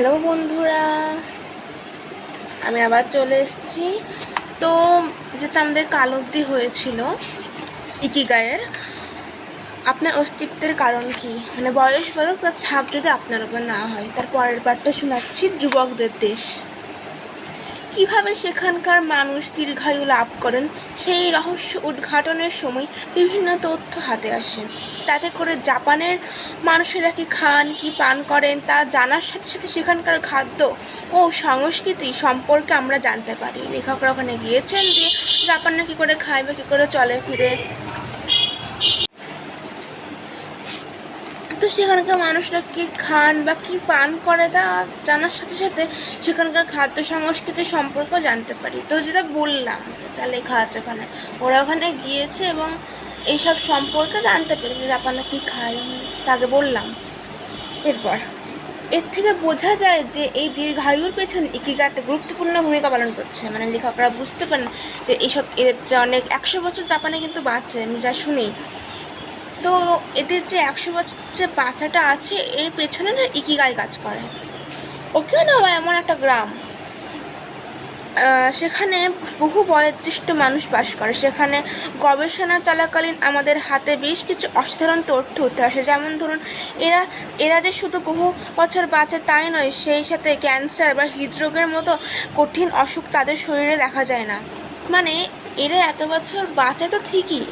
Hello বন্ধুরা, আমি আবার চলে এসেছি। তো যেটা আমাদের কাল অবধি হয়েছিল ইকিগায়ের, আপনার অস্তিত্বের কারণ কি? মানে বয়স বলো তার ছাপ যদি আপনার উপর না হয়, তার পরের পারটা শোনাচ্ছি যুবকদের দেশ। কীভাবে সেখানকার মানুষ দীর্ঘায়ু লাভ করেন, সেই রহস্য উদ্ঘাটনের সময় বিভিন্ন তথ্য হাতে আসে। তাতে করে জাপানের মানুষেরা কি খান, কি পান করেন, তা জানার সাথে সাথে সেখানকার খাদ্য ও সংস্কৃতি সম্পর্কে আমরা জানতে পারি। লেখকরা ওখানে গিয়েছেন দিয়ে জাপানে কী করে খায় বা কী করে চলে ফিরে সেখানকার মানুষরা কি খান বা কি পান করে তা জানার সাথে সাথে সেখানকার খাদ্য সংস্কৃতির সম্পর্ক জানতে পারি। তো যেটা বললাম যা লেখা আছে ওখানে। ওরা ওখানে গিয়েছে এবং এইসব সম্পর্কে জানতে পেরেছে জাপানে কী খায় তাকে বললাম। এরপর, এর থেকে বোঝা যায় যে এই দীর্ঘায়ুর পেছনে ইকিগা একটা গুরুত্বপূর্ণ ভূমিকা পালন করছে। মানে লেখকরা বুঝতে পারেন যে এইসব এর যে অনেক, একশো বছর জাপানে কিন্তু বাঁচে, আমি যা শুনি। তো এদের যে একশো বছর যে বাচ্চাটা আছে, এর পেছনে না ইকিগাই কাজ করে। ওকিনাওয়া এমন একটা গ্রাম। সেখানে বহু বয়োজ্যেষ্ঠ মানুষ বাস করে। সেখানে গবেষণা চলাকালীন আমাদের হাতে বেশ কিছু অসাধারণ তথ্য উঠে আসে। যেমন ধরুন, এরা এরা যে শুধু বহু বছর বাঁচে তাই নয়, সেই সাথে ক্যান্সার বা হৃদরোগের মতো কঠিন অসুখ তাদের শরীরে দেখা যায় না। মানে এরা এত বছর বাঁচে তো ঠিকই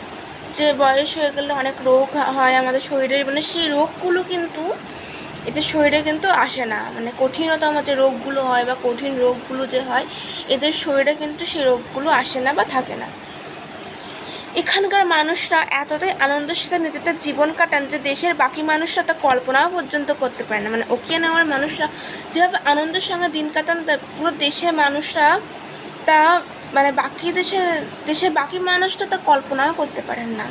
যে বয়স হয়ে গেলে অনেক রোগ হয় আমাদের শরীরে মানে সেই রোগগুলো কিন্তু এদের শরীরে কিন্তু আসে না। মানে কঠিনতম যে রোগগুলো হয় বা কঠিন রোগগুলো যে হয়, এদের শরীরে কিন্তু সেই রোগগুলো আসে না বা থাকে না। এখানকার মানুষরা এতটাই আনন্দের সাথে নিজেদের জীবন কাটান যে দেশের বাকি মানুষরা তা কল্পনাও পর্যন্ত করতে পারে না। মানে ওকে নেওয়ার মানুষরা যেভাবে আনন্দের সঙ্গে দিন কাটান পুরো দেশের মানুষরা তা মানে বাকি দেশে দেশের বাকি মানুষটা তা কল্পনাও করতে পারেন না।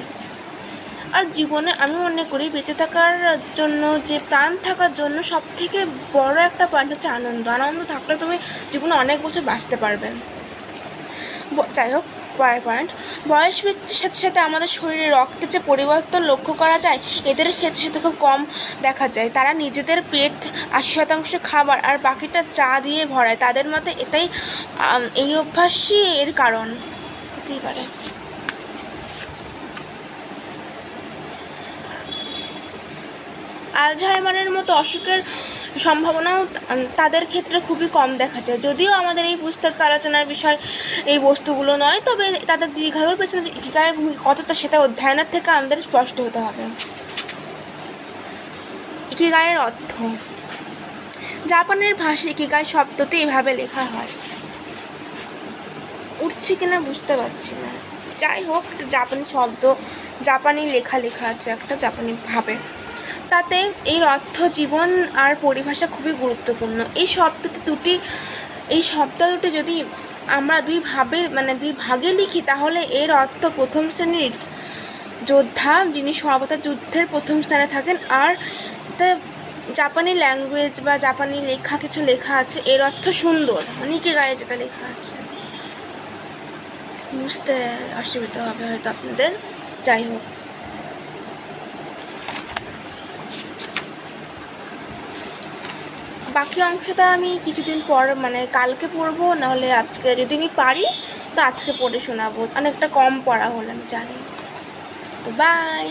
আর জীবনে আমি মনে করি বেঁচে থাকার জন্য, যে প্রাণ থাকার জন্য সব থেকে বড় একটা পয়েন্ট হচ্ছে আনন্দ। আনন্দ থাকলে তুমি জীবনে অনেক বছর বাঁচতে পারবে। যাই হোক পয়েন্ট। বয়স বৃদ্ধির সাথে সাথে আমাদের শরীরে রক্তের যে পরিবর্তন লক্ষ্য করা যায়, এদের ক্ষেত্রে সেটা খুব কম দেখা যায়। তারা নিজেদের পেট, আশি শতাংশ খাবার আর বাকিটা চা দিয়ে ভরায়। তাদের মতে এটাই এই অভ্যাসই এর কারণ। হতেই পারে। আলঝাইমারের মতো অসুখের সম্ভাবনাও তাদের ক্ষেত্রে খুবই কম দেখা যায়। যদিও আমাদের এই পুস্তক আলোচনার বিষয় এই বস্তুগুলো নয়, তবে তাদের দীর্ঘায়ুর পেছনে যে ইকিগায়ের ভূমিকা কতটা সেটা অধ্যয়নের থেকে আমাদের স্পষ্ট হতে হবে। ইকিগায়ের অর্থ। জাপানের ভাষায় ইকিগাই শব্দটি এভাবে লেখা হয়। উঠছি কিনা বুঝতে পারছি না। যাই হোক জাপানি শব্দ, জাপানি লেখা লেখা আছে একটা জাপানি ভাবে। তাতে এর অর্থ জীবন আর পরিভাষা খুবই গুরুত্বপূর্ণ। এই শব্দটি দুটি, এই শব্দ দুটি যদি আমরা দুই ভাবে মানে দুই ভাগে লিখি, তাহলে এর অর্থ প্রথম শ্রেণির যোদ্ধা যিনি সর্বদা যুদ্ধের প্রথম স্থানে থাকেন, আর জাপানি ল্যাঙ্গুয়েজ বা জাপানি লেখা কিছু লেখা আছে এর অর্থ সুন্দর। মানে কে গায়ে যেটা লেখা আছে। বুঝতে অসুবিধা হবে হয়তো আপনাদের। যাই হোক। বাকি অংশটা আমি কিছুদিন পর মানে কালকে পড়ব, নাহলে আজকে যদি আমি পারি, তো আজকে পড়ে শোনাবো। অনেকটা কম পড়া হলো, আমি জানি। তো বাই